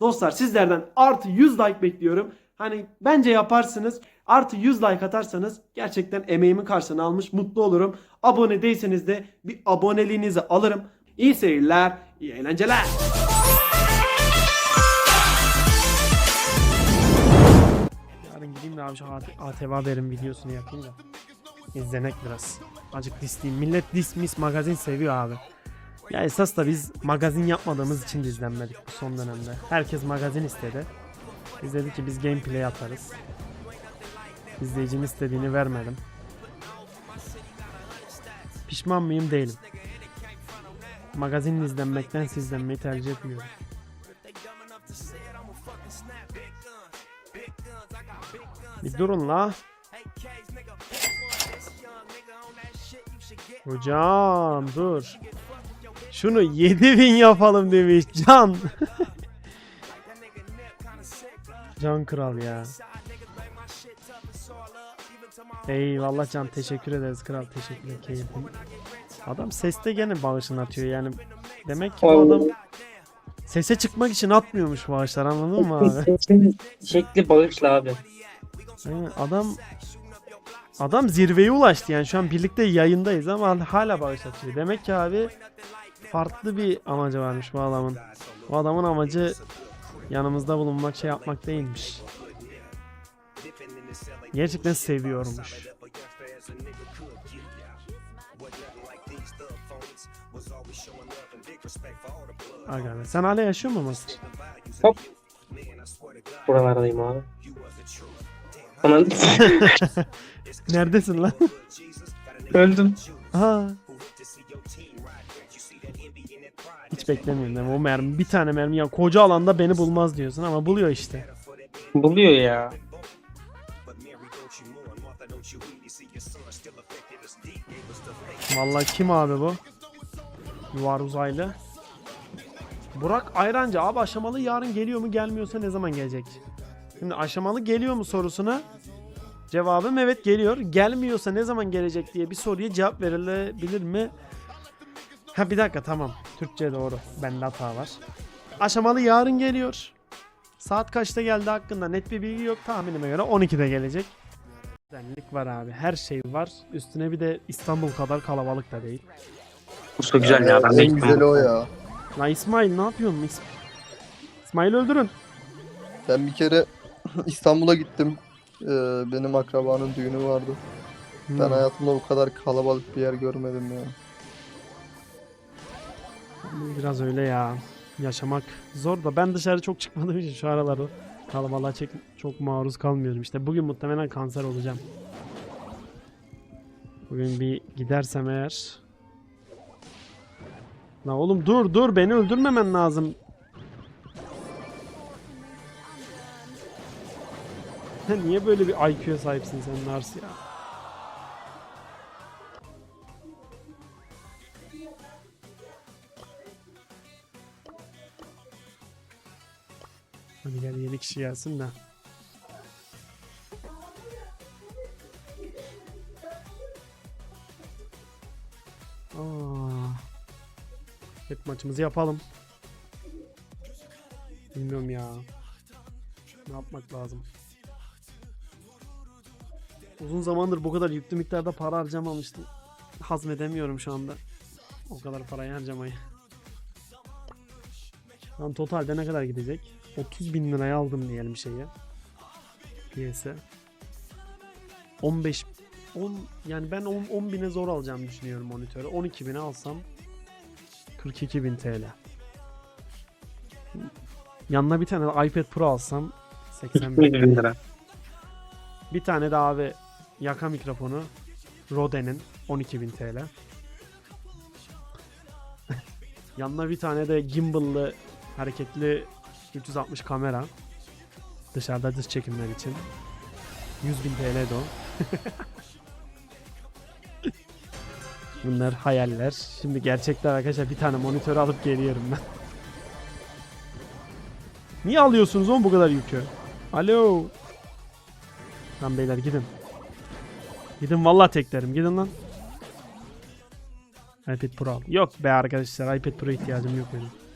Dostlar sizlerden artı 100 like bekliyorum. Hani bence yaparsınız. Artı 100 like atarsanız gerçekten emeğimin karşılığını almış mutlu olurum. Abone değilseniz de bir aboneliğinizi alırım. İyi seyirler, iyi eğlenceler. Yarın gideyim de abi şu AT- ATV haberin videosunu yapayım da. İzlenek biraz. Acık disleyeyim. Millet dis mis magazin seviyor abi. Ya esas da biz magazin yapmadığımız için izlenmedik bu son dönemde. Herkes magazin istedi. Biz dedik ki biz gameplay atarız. İzleyicinin istediğini vermedim. Pişman mıyım? Değilim. Magazin izlenmekten izlenmeyi tercih etmiyorum. Bir durun la. Hocam dur. Şunu 7000 yapalım demiş Can. Can kral ya. Eyvallah Can teşekkür ederiz kral teşekkürler keyifli. Adam seste gene bağışını atıyor yani. Demek ki bu adam sese çıkmak için atmıyormuş bağışlar anladın mı abi? Sesin şekli bağışla abi. Aynen, adam adam zirveye ulaştı yani şu an birlikte yayındayız ama hala bağış atıyor. Demek ki abi farklı bir amacı varmış bu adamın. Bu adamın amacı yanımızda bulunmak şey yapmak değilmiş. Gerçekten seviyormuş. Aga sen hala yaşıyor musun Masır? Hop. Buralardayım abi. Aman Neredesin lan? öldüm. Aha. Hiç beklemiyorum değil mi? O mermi bir tane mermi ya koca alanda beni bulmaz diyorsun ama buluyor işte. Buluyor ya. Vallahi kim abi bu? Yuvar uzaylı. Burak Ayrancı abi aşamalı yarın geliyor mu gelmiyorsa ne zaman gelecek? Şimdi aşamalı geliyor mu sorusuna cevabım evet geliyor. Gelmiyorsa ne zaman gelecek diye bir soruya cevap verilebilir mi? Ha bir dakika tamam. Türkçe doğru. Bende hata var. Aşamalı yarın geliyor. Saat kaçta geldi hakkında net bir bilgi yok. Tahminime göre 12'de gelecek. Güzellik var abi. Her şey var. Üstüne bir de İstanbul kadar kalabalık da değil. Bursa güzel ya. Ben de en güzeli o ya. La İsmail ne yapıyorsun? İs- İsmail öldürün. Ben bir kere İstanbul'a gittim. Ee, benim akrabanın düğünü vardı. Ben Hmm. hayatımda bu kadar kalabalık bir yer görmedim ya. Biraz öyle ya. Yaşamak zor da ben dışarı çok çıkmadığım için şu aralar kalabalığa çok maruz kalmıyorum. İşte bugün muhtemelen kanser olacağım. Bugün bir gidersem eğer. La oğlum dur dur beni öldürmemen lazım. Niye böyle bir IQ'ya sahipsin sen Nars ya? Hadi yeni kişi gelsin de. Hep maçımızı yapalım. Bilmiyorum ya. Ne yapmak lazım? Uzun zamandır bu kadar yüklü miktarda para harcamamıştım. Hazmedemiyorum şu anda. O kadar parayı harcamayı. Lan totalde ne kadar gidecek? 30 bin liraya aldım diyelim şeyi. Piyasa. 15 10 yani ben 10, 10 bine zor alacağımı düşünüyorum monitörü. 12 bine alsam 42 bin TL. Yanına bir tane iPad Pro alsam 80 bin. 100 bin lira. Bir tane de abi yaka mikrofonu Rode'nin 12.000 TL. Yanına bir tane de gimbal'lı hareketli 360 kamera. Dışarıda dış çekimler için. 100.000 TL de o. Bunlar hayaller. Şimdi gerçekler arkadaşlar bir tane monitör alıp geliyorum ben. Niye alıyorsunuz oğlum bu kadar yükü? Alo. Lan beyler gidin. Gidin vallahi teklerim. Gidin lan. iPad Pro al. Yok be arkadaşlar iPad Pro ihtiyacım yok benim.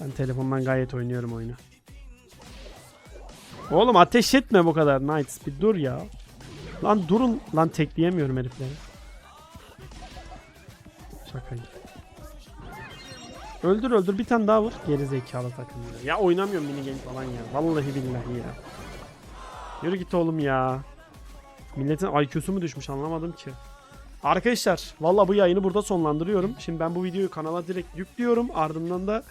Ben telefondan gayet oynuyorum oyunu. Oğlum ateş etme bu kadar Knights. Bir dur ya. Lan durun. Lan tekleyemiyorum herifleri. Şaka. Öldür öldür bir tane daha vur. Geri zekalı takım ya. Ya oynamıyorum mini game falan ya. Vallahi billahi ya. Yürü git oğlum ya. Milletin IQ'su mu düşmüş anlamadım ki. Arkadaşlar valla bu yayını burada sonlandırıyorum. Şimdi ben bu videoyu kanala direkt yüklüyorum. Ardından da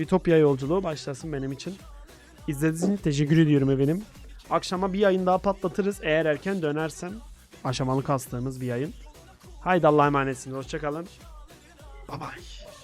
Ütopya yolculuğu başlasın benim için. İzlediğiniz için teşekkür ediyorum efendim. Akşama bir yayın daha patlatırız. Eğer erken dönersem aşamalı kastığımız bir yayın. Haydi Allah'a emanetsiniz. Hoşçakalın. Bye bye.